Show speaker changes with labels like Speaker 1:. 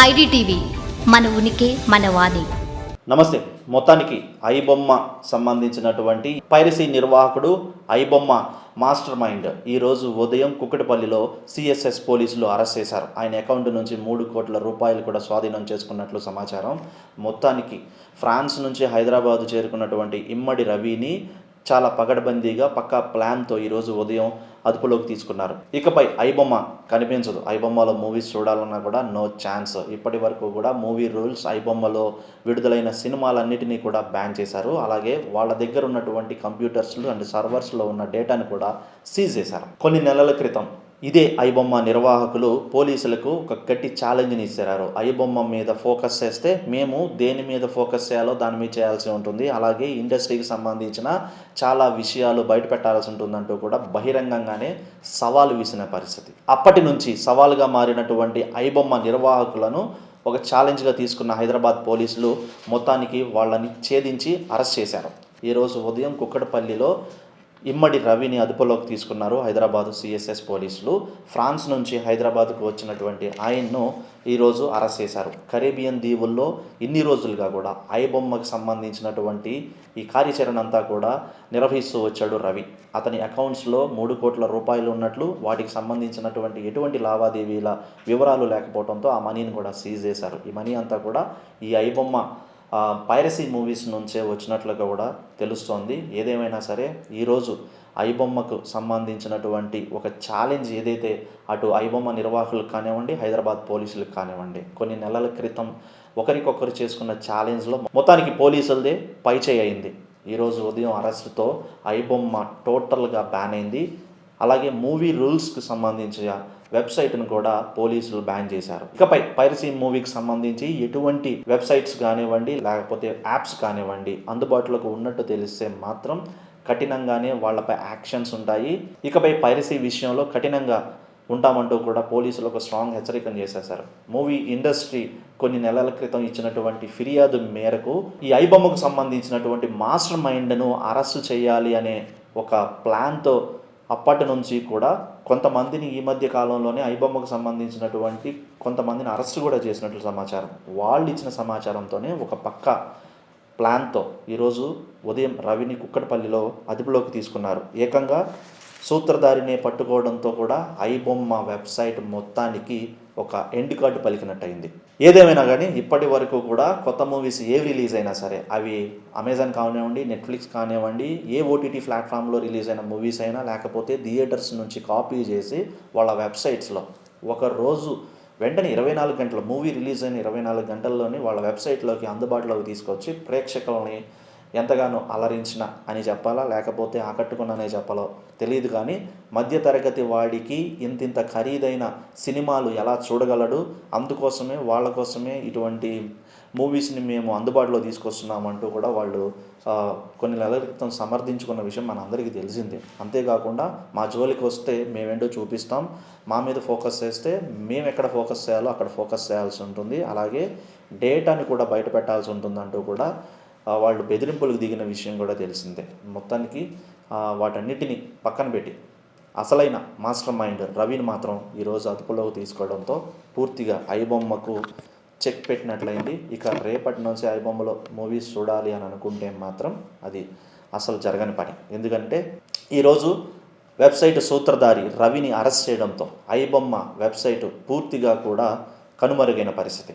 Speaker 1: IDTV మన ఉనికి మన వాణి.
Speaker 2: నమస్తే. మొత్తానికి ఐబొమ్మ సంబంధించినటువంటి పైరసీ నిర్వాహకుడు ఐబొమ్మ మాస్టర్ మైండ్ ఈరోజు ఉదయం కుక్కటిపల్లిలో సిఎస్ఎస్ పోలీసులు అరెస్ట్ చేశారు. ఆయన అకౌంట్ నుంచి మూడు కోట్ల రూపాయలు కూడా స్వాధీనం చేసుకున్నట్లు సమాచారం. మొత్తానికి ఫ్రాన్స్ నుంచి హైదరాబాద్ చేరుకున్నటువంటి ఇమ్మడి రవిని చాలా పగడబందీగా పక్కా ప్లాన్తో ఈరోజు ఉదయం అదుపులోకి తీసుకున్నారు. ఇకపై ఐబొమ్మ కనిపించదు. ఐబొమ్మలో మూవీస్ చూడాలన్నా కూడా నో ఛాన్స్. ఇప్పటి వరకు కూడా మూవీ రూల్స్ ఐబొమ్మలో విడుదలైన సినిమాలన్నిటినీ కూడా బ్యాన్ చేశారు. అలాగే వాళ్ళ దగ్గర ఉన్నటువంటి కంప్యూటర్స్లు అండ్ సర్వర్స్లో ఉన్న డేటాను కూడా సీజ్ చేశారు. కొన్ని నెలల క్రితం ఇదే ఐబొమ్మ నిర్వాహకులు పోలీసులకు ఒక గట్టి ఛాలెంజ్ని ఇచ్చారు ఐబొమ్మ మీద ఫోకస్ చేస్తే మేము దేని మీద ఫోకస్ చేయాలో దాని మీద చేయాల్సి ఉంటుంది. అలాగే ఇండస్ట్రీకి సంబంధించిన చాలా విషయాలు బయట పెట్టాల్సి ఉంటుందంటూ కూడా బహిరంగంగానే సవాలు వీసిన పరిస్థితి. అప్పటి నుంచి సవాలుగా మారినటువంటి ఐబొమ్మ నిర్వాహకులను ఒక ఛాలెంజ్గా తీసుకున్న హైదరాబాద్ పోలీసులు మొత్తానికి వాళ్ళని ఛేదించి అరెస్ట్ చేశారు. ఈరోజు ఉదయం కుక్కడపల్లిలో ఇమ్మడి రవిని అదుపులోకి తీసుకున్నారు హైదరాబాద్ సిఎస్ఎస్ పోలీసులు. ఫ్రాన్స్ నుంచి హైదరాబాద్కు వచ్చినటువంటి ఆయన్ను ఈరోజు అరెస్ట్ చేశారు. కరేబియన్ దీవుల్లో ఇన్ని రోజులుగా కూడా ఐబొమ్మకు సంబంధించినటువంటి ఈ కార్యాచరణ అంతా కూడా నిర్వహిస్తూ వచ్చాడు రవి. అతని అకౌంట్స్లో మూడు కోట్ల రూపాయలు ఉన్నట్లు వాటికి సంబంధించినటువంటి ఎటువంటి లావాదేవీల వివరాలు లేకపోవడంతో ఆ మనీని కూడా సీజ్ చేశారు. ఈ మనీ అంతా కూడా ఈ ఐబొమ్మ పైరసీ మూవీస్ నుంచే వచ్చినట్లుగా కూడా తెలుస్తోంది. ఏదేమైనా సరే ఈరోజు ఐబొమ్మకు సంబంధించినటువంటి ఒక ఛాలెంజ్ ఏదైతే అటు ఐబొమ్మ నిర్వాహకులకు కానివ్వండి హైదరాబాద్ పోలీసులకు కానివ్వండి కొన్ని నెలల క్రితం ఒకరికొకరు చేసుకున్న ఛాలెంజ్లో మొత్తానికి పోలీసులదే పైచేయి అయింది. ఈరోజు ఉదయం అరెస్టుతో ఐబొమ్మ టోటల్గా బ్యాన్ అయింది. అలాగే మూవీ రూల్స్కి సంబంధించిన వెబ్సైట్ను కూడా పోలీసులు బ్యాన్ చేశారు. ఇకపై పైరసీ మూవీకి సంబంధించి ఎటువంటి వెబ్సైట్స్ కానివ్వండి లేకపోతే యాప్స్ కానివ్వండి అందుబాటులోకి ఉన్నట్టు తెలిస్తే మాత్రం కఠినంగానే వాళ్ళపై యాక్షన్స్ ఉంటాయి. ఇకపై పైరసీ విషయంలో కఠినంగా ఉంటామంటూ కూడా పోలీసులు ఒక స్ట్రాంగ్ హెచ్చరికను చేసేశారు. మూవీ ఇండస్ట్రీ కొన్ని నెలల క్రితం ఇచ్చినటువంటి ఫిర్యాదు మేరకు ఈ ఐబొమ్మకు సంబంధించినటువంటి మాస్టర్ మైండ్ను అరెస్టు చేయాలి అనే ఒక ప్లాన్తో అప్పటి నుంచి కూడా కొంతమందిని ఈ మధ్య కాలంలోనే ఐబొమ్మకు సంబంధించినటువంటి కొంతమందిని అరెస్ట్ కూడా చేసినట్లు సమాచారం. వాళ్ళు ఇచ్చిన సమాచారంతోనే ఒక పక్క ప్లాన్తో ఈరోజు ఉదయం రవిని కుక్కడపల్లిలో అదుపులోకి తీసుకున్నారు. ఏకంగా సూత్రధారినే పట్టుకోవడంతో కూడా ఐబొమ్మ వెబ్సైట్ మొత్తానికి ఒక ఎండ్ కార్డు పలికినట్టయింది. ఏదేమైనా కానీ ఇప్పటి వరకు కూడా కొత్త మూవీస్ ఏ రిలీజ్ అయినా సరే అవి అమెజాన్ కానివ్వండి నెట్ఫ్లిక్స్ కానివ్వండి ఏ ఓటీటీ ప్లాట్ఫామ్లో రిలీజ్ అయిన మూవీస్ అయినా లేకపోతే థియేటర్స్ నుంచి కాపీ చేసి వాళ్ళ వెబ్సైట్స్లో ఒక రోజు వెంటనే ఇరవై నాలుగు గంటల మూవీ రిలీజ్ అయిన ఇరవై నాలుగు గంటల్లోనే వాళ్ళ వెబ్సైట్లోకి అందుబాటులోకి తీసుకొచ్చి ప్రేక్షకులని ఎంతగానో అలరించిన అని చెప్పాలా? లేకపోతే ఆకట్టుకున్నానే చెప్పాలో? తెలియదు కానీ మధ్యతరగతి వాడికి ఇంతింత ఖరీదైన సినిమాలు ఎలా చూడగలడు? అందుకోసమే వాళ్ళ కోసమే ఇటువంటి మూవీస్ని మేము అందుబాటులో తీసుకొస్తున్నామంటూ కూడా వాళ్ళు కొన్ని నెలల క్రితం సమర్థించుకున్న విషయం మన అందరికీ తెలిసిందే. అంతేకాకుండా మా జోలికి వస్తే మేమేంటో చూపిస్తాం. మా మీద ఫోకస్ చేస్తే మేము ఎక్కడ ఫోకస్ చేయాలో అక్కడ ఫోకస్ చేయాల్సి ఉంటుంది. అలాగే డేటాని కూడా బయట పెట్టాల్సి ఉంటుందంటూ కూడా వాళ్ళు బెదిరింపులకు దిగిన విషయం కూడా తెలిసిందే. మొత్తానికి వాటన్నిటిని పక్కన పెట్టి అసలైన మాస్టర్ మైండ్ రవిని మాత్రం ఈరోజు అదుపులోకి తీసుకోవడంతో పూర్తిగా ఐబొమ్మకు చెక్ పెట్టినట్లయింది. ఇక రేపటి నుంచి ఐబొమ్మలో మూవీస్ చూడాలి అని అనుకుంటే మాత్రం అది అసలు జరగని పని. ఎందుకంటే ఈరోజు వెబ్సైట్ సూత్రధారి రవిని అరెస్ట్ చేయడంతో ఐబొమ్మ వెబ్సైట్ పూర్తిగా కూడా కనుమరుగైన పరిస్థితి.